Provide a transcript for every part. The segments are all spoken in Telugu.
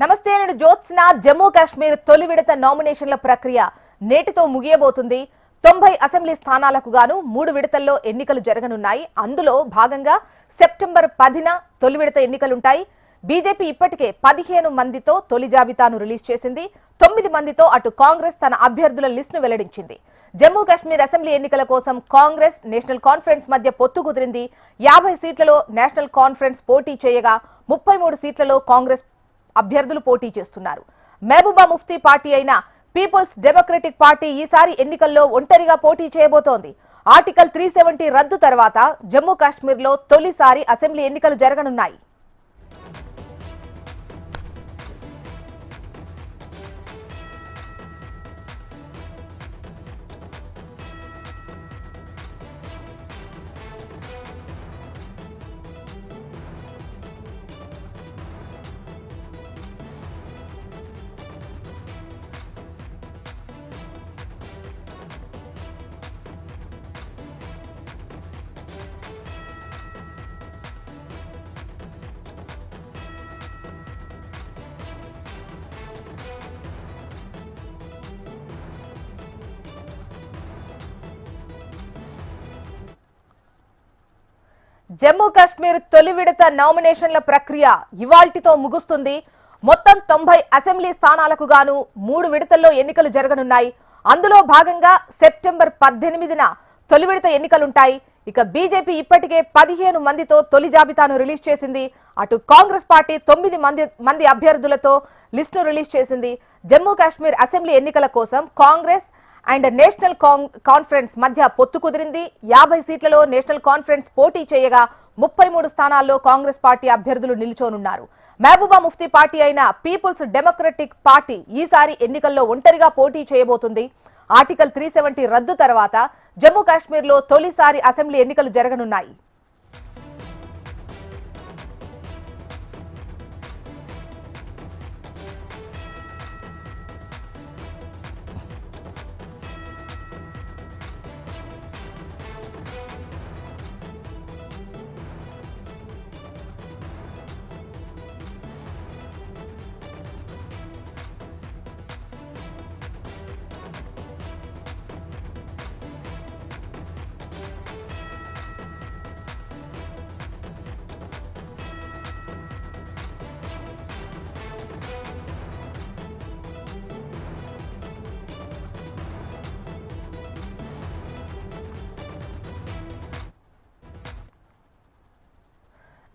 నమస్తే నేను జ్యోత్స్న. జమ్మూ కాశ్మీర్ తొలి విడత నామినేషన్ల ప్రక్రియ నేటితో ముగియబోతుంది. తొంభై అసెంబ్లీ స్థానాలకు గాను మూడు విడతల్లో ఎన్నికలు జరగనున్నాయి. అందులో భాగంగా సెప్టెంబర్ పదిన తొలి విడత ఎన్నికలుంటాయి. బీజేపీ ఇప్పటికే పదిహేను మందితో తొలి జాబితాను రిలీజ్ చేసింది. తొమ్మిది మందితో అటు కాంగ్రెస్ తన అభ్యర్థుల లిస్టును వెల్లడించింది. జమ్మూ కాశ్మీర్ అసెంబ్లీ ఎన్నికల కోసం కాంగ్రెస్ నేషనల్ కాన్ఫరెన్స్ మధ్య పొత్తు కుదిరింది. యాభై సీట్లలో నేషనల్ కాన్ఫరెన్స్ పోటీ చేయగా ముప్పై మూడు సీట్లలో కాంగ్రెస్ అభ్యర్థులు పోటీ చేస్తున్నారు. మహబూబా ముఫ్తీ పార్టీ అయిన పీపుల్స్ డెమోక్రటిక్ పార్టీ ఈసారి ఎన్నికల్లో ఒంటరిగా పోటీ చేయబోతోంది. ఆర్టికల్ త్రీ సెవెంటీ రద్దు తర్వాత జమ్మూ కాశ్మీర్లో తొలిసారి అసెంబ్లీ ఎన్నికలు జరగనున్నాయి. జమ్మూ కాశ్మీర్ తొలి విడత నామినేషన్ల ప్రక్రియ ఇవాల్టితో ముగుస్తుంది. మొత్తం తొంభై అసెంబ్లీ స్థానాలకు గాను మూడు విడతల్లో ఎన్నికలు జరగనున్నాయి. అందులో భాగంగా సెప్టెంబర్ పద్దెనిమిదిన తొలి విడత ఎన్నికలుంటాయి. ఇక బీజేపీ ఇప్పటికే పదిహేను మందితో తొలి జాబితాను రిలీజ్ చేసింది. అటు కాంగ్రెస్ పార్టీ తొమ్మిది మంది మంది అభ్యర్థులతో లిస్టును రిలీజ్ చేసింది. జమ్మూ కాశ్మీర్ అసెంబ్లీ ఎన్నికల కోసం కాంగ్రెస్ అండ్ నేషనల్ కాం- కాన్ఫరెన్స్ మధ్య పొత్తు కుదిరింది. యాభై సీట్లలో నేషనల్ కాన్ఫరెన్స్ పోటీ చేయగా ముప్పై మూడు స్థానాల్లో కాంగ్రెస్ పార్టీ అభ్యర్థులు నిలిచోనున్నారు. మహబూబా ముఫ్తీ పార్టీ అయిన పీపుల్స్ డెమోక్రటిక్ పార్టీ ఈసారి ఎన్నికల్లో ఒంటరిగా పోటీ చేయబోతుంది. ఆర్టికల్ త్రీ సెవెంటీ రద్దు తర్వాత జమ్మూ కాశ్మీర్లో తొలిసారి అసెంబ్లీ ఎన్నికలు జరగనున్నాయి.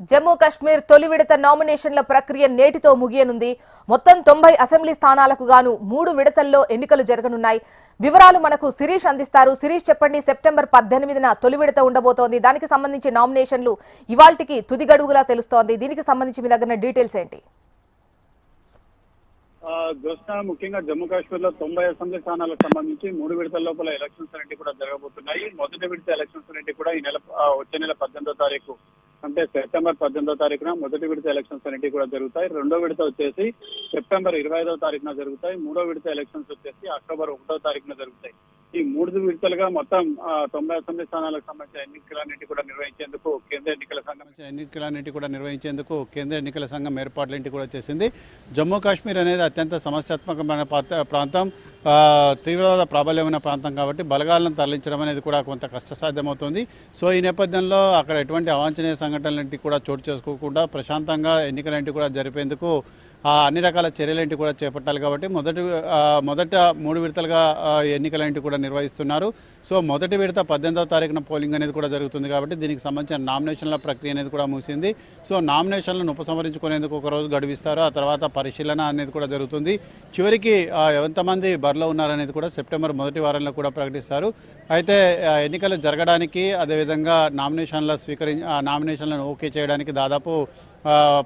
జమ్మూ కాశ్మీర్ తొలి విడత నామినేషన్ల ప్రక్రియ నేటితో ముగియనుంది. మొత్తం తొంభై అసెంబ్లీ స్థానాలకు గాను మూడు విడతల్లో ఎన్నికలు జరగనున్నాయి. వివరాలు మనకు శిరీష్ అందిస్తారు. శిరీష్ చెప్పండి సెప్టెంబర్ పద్దెనిమిదిన తొలి విడత ఉండబోతోంది. దానికి సంబంధించి నామినేషన్లు ఇవాళకి తుది గడువులా తెలుస్తోంది. దీనికి సంబంధించి మీ దగ్గర డీటెయిల్స్ ఏంటి? జ్యోత్స్న ముఖ్యంగా జమ్మూ కాశ్మీర్లో తొంభై అసెంబ్లీ స్థానాలకు సంబంధించి మూడు విడతల లోపల ఎలక్షన్స్ అనేవి కూడా జరగబోతున్నాయి. మొదటి విడత ఎలక్షన్స్ అనేవి కూడా ఈ నెల వచ్చే నెల పద్దెనిమిదో తారీఖు అంటే సెప్టెంబర్ పద్దెనిమిదో తారీఖున మొదటి విడత ఎలక్షన్స్ అనేవి కూడా జరుగుతాయి. రెండో విడత వచ్చేసి సెప్టెంబర్ ఇరవై ఐదో తారీఖున జరుగుతాయి. మూడో విడత ఎలక్షన్స్ వచ్చేసి అక్టోబర్ ఒకటో తారీఖున జరుగుతాయి. ఈ మూడు విడతలుగా మొత్తం తొంభై అసెంబ్లీ స్థానాలకు సంబంధించిన ఎన్నికలన్నింటి కూడా నిర్వహించేందుకు కేంద్ర ఎన్నికల సంఘం ఎన్నికలన్నింటి కూడా నిర్వహించేందుకు కేంద్ర ఎన్నికల సంఘం ఏర్పాట్లేంటి కూడా చేసింది. జమ్మూ కాశ్మీర్ అనేది అత్యంత సమస్యాత్మకమైన ప్రాంతం. తీవ్రవాద ప్రాబల్యం ప్రాబల్యమైన ప్రాంతం కాబట్టి బలగాలను తరలించడం అనేది కూడా కొంత కష్టసాధ్యమవుతుంది. సో ఈ నేపథ్యంలో అక్కడ ఎటువంటి అవాంఛనీయ సంఘటనలంటి కూడా చోటు చేసుకోకుండా ప్రశాంతంగా ఎన్నికలంటి కూడా జరిపేందుకు అన్ని రకాల చర్యలేంటి కూడా చేపట్టాలి కాబట్టి మొదటి మొదట మూడు విడతలుగా ఆ, ఎన్నికలేంటి కూడా నిర్వహిస్తున్నారు. సో మొదటి విడత పద్దెనిమిదవ తారీఖున పోలింగ్ అనేది కూడా జరుగుతుంది కాబట్టి దీనికి సంబంధించిన నామినేషన్ల ప్రక్రియ అనేది కూడా ముగిసింది సో నామినేషన్లను ఉపసంహరించుకునేందుకు ఒక రోజు గడువిస్తారు. ఆ తర్వాత పరిశీలన అనేది కూడా జరుగుతుంది. చివరికి ఎంతమంది బరిలో ఉన్నారనేది కూడా సెప్టెంబర్ మొదటి వారంలో కూడా ప్రకటిస్తారు. అయితే ఎన్నికలు జరగడానికి అదేవిధంగా నామినేషన్ల స్వీకరి ఆ, నామినేషన్లను ఓకే చేయడానికి దాదాపు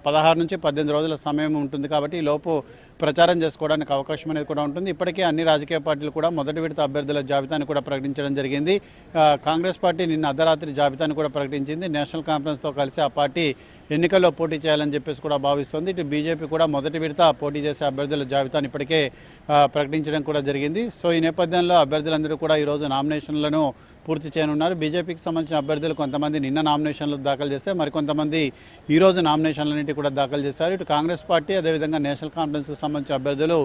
పదహారు నుంచి పద్దెనిమిది రోజుల సమయం ఉంటుంది కాబట్టి ఈలోపు లోపు ప్రచారం చేసుకోవడానికి అవకాశం అనేది కూడా ఉంటుంది. ఇప్పటికే అన్ని రాజకీయ పార్టీలు కూడా మొదటి విడత అభ్యర్థుల జాబితాను కూడా ప్రకటించడం జరిగింది. కాంగ్రెస్ పార్టీ నిన్న అర్ధరాత్రి జాబితాను కూడా ప్రకటించింది. నేషనల్ కాన్ఫరెన్స్తో కలిసి ఆ పార్టీ ఎన్నికల్లో పోటీ చేయాలని చెప్పేసి కూడా భావిస్తుంది. ఇటు బీజేపీ కూడా మొదటి విడత పోటీ చేసే అభ్యర్థుల జాబితాను ఇప్పటికే ప్రకటించడం కూడా జరిగింది. సో ఈ నేపథ్యంలో అభ్యర్థులందరూ కూడా ఈరోజు నామినేషన్లను పూర్తి చేయనున్నారు. బీజేపీకి సంబంధించిన అభ్యర్థులు కొంతమంది నిన్న నామినేషన్లు దాఖలు చేస్తే మరికొంతమంది ఈరోజు నామినేషన్లన్నింటి కూడా దాఖలు చేస్తారు ఇటు కాంగ్రెస్ పార్టీ అదేవిధంగా నేషనల్ కాన్ఫరెన్స్కి సంబంధించిన అభ్యర్థులు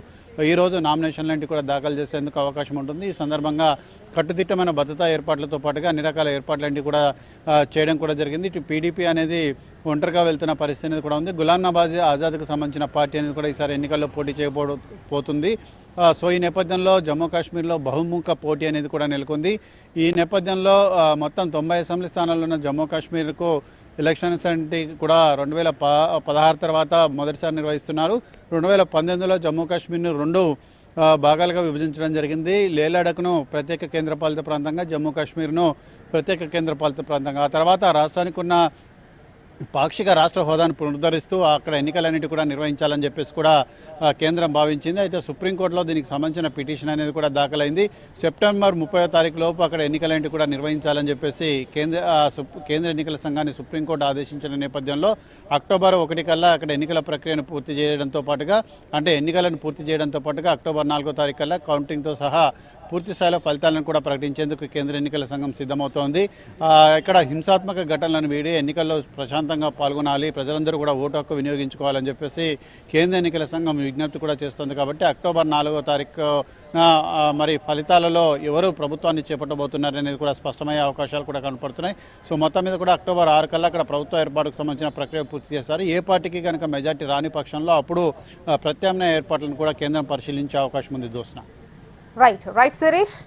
ఈ రోజు నామినేషన్లన్నింటి కూడా దాఖలు చేసేందుకు అవకాశం ఉంటుంది. ఈ సందర్భంగా కట్టుదిట్టమైన భద్రతా ఏర్పాట్లతో పాటుగా అన్ని రకాల ఏర్పాట్లన్నీ కూడా చేయడం కూడా జరిగింది. ఇటు పీడీపీ అనేది ఒంటరిగా వెళ్తున్న పరిస్థితి అనేది కూడా ఉంది. గులాం నవాజ్ ఆజాద్కు సంబంధించిన పార్టీ అనేది కూడా ఈసారి ఎన్నికల్లో పోటీ చేయబో పోతుంది. సో ఈ నేపథ్యంలో జమ్మూ కాశ్మీర్లో బహుముఖ పోటీ అనేది కూడా నెలకొంది. ఈ నేపథ్యంలో మొత్తం తొంభై అసెంబ్లీ స్థానాల్లో ఉన్న జమ్మూ కాశ్మీర్కు ఎలక్షన్స్ అంటే కూడా రెండు వేల ప పదహారు తర్వాత మొదటిసారి నిర్వహిస్తున్నారు. రెండు వేల పంతొమ్మిదిలో జమ్మూ కాశ్మీర్ను రెండు భాగాలుగా విభజించడం జరిగింది. లేలాడక్ను ప్రత్యేక కేంద్రపాలిత ప్రాంతంగా జమ్మూ కాశ్మీర్ను ప్రత్యేక కేంద్రపాలిత ప్రాంతంగా. ఆ తర్వాత రాష్ట్రానికి ఉన్న పాక్షిక రాష్ట్ర హోదాను పునరుద్ధరిస్తూ అక్కడ ఎన్నికలన్నిటి కూడా నిర్వహించాలని చెప్పేసి కూడా కేంద్రం భావించింది. అయితే సుప్రీంకోర్టులో దీనికి సంబంధించిన పిటిషన్ అనేది కూడా దాఖలైంది. సెప్టెంబర్ ముప్పై తారీఖు లోపు అక్కడ ఎన్నికలన్నిటి కూడా నిర్వహించాలని చెప్పేసి కేంద్ర కేంద్ర ఎన్నికల సంఘాన్ని సుప్రీంకోర్టు ఆదేశించిన నేపథ్యంలో అక్టోబర్ ఒకటి కల్లా అక్కడ ఎన్నికల ప్రక్రియను పూర్తి చేయడంతో పాటుగా అంటే ఎన్నికలను పూర్తి చేయడంతో పాటుగా అక్టోబర్ నాలుగో తారీఖు కల్లా కౌంటింగ్తో సహా పూర్తి స్థాయిలో ఫలితాలను కూడా ప్రకటించేందుకు కేంద్ర ఎన్నికల సంఘం సిద్ధమవుతోంది. ఇక్కడ హింసాత్మక ఘటనలను వీడి ఎన్నికల్లో ప్రశాంతంగా పాల్గొనాలి ప్రజలందరూ కూడా ఓటు హక్కు వినియోగించుకోవాలని చెప్పేసి కేంద్ర ఎన్నికల సంఘం విజ్ఞప్తి కూడా చేస్తుంది కాబట్టి అక్టోబర్ నాలుగో తారీఖు మరి ఫలితాలలో ఎవరు ప్రభుత్వాన్ని చేపట్టబోతున్నారు అనేది కూడా స్పష్టమయ్యే అవకాశాలు కూడా కనపడుతున్నాయి. సో మొత్తం మీద కూడా అక్టోబర్ ఆరు కల్లా అక్కడ ప్రభుత్వ ఏర్పాటుకు సంబంధించిన ప్రక్రియ పూర్తి చేస్తారు. ఏ పార్టీకి కనుక మెజార్టీ రాని పక్షంలో అప్పుడు ప్రత్యామ్నాయ ఏర్పాట్లను కూడా కేంద్రం పరిశీలించే అవకాశం ఉంది. చూసిన Right, right Suresh?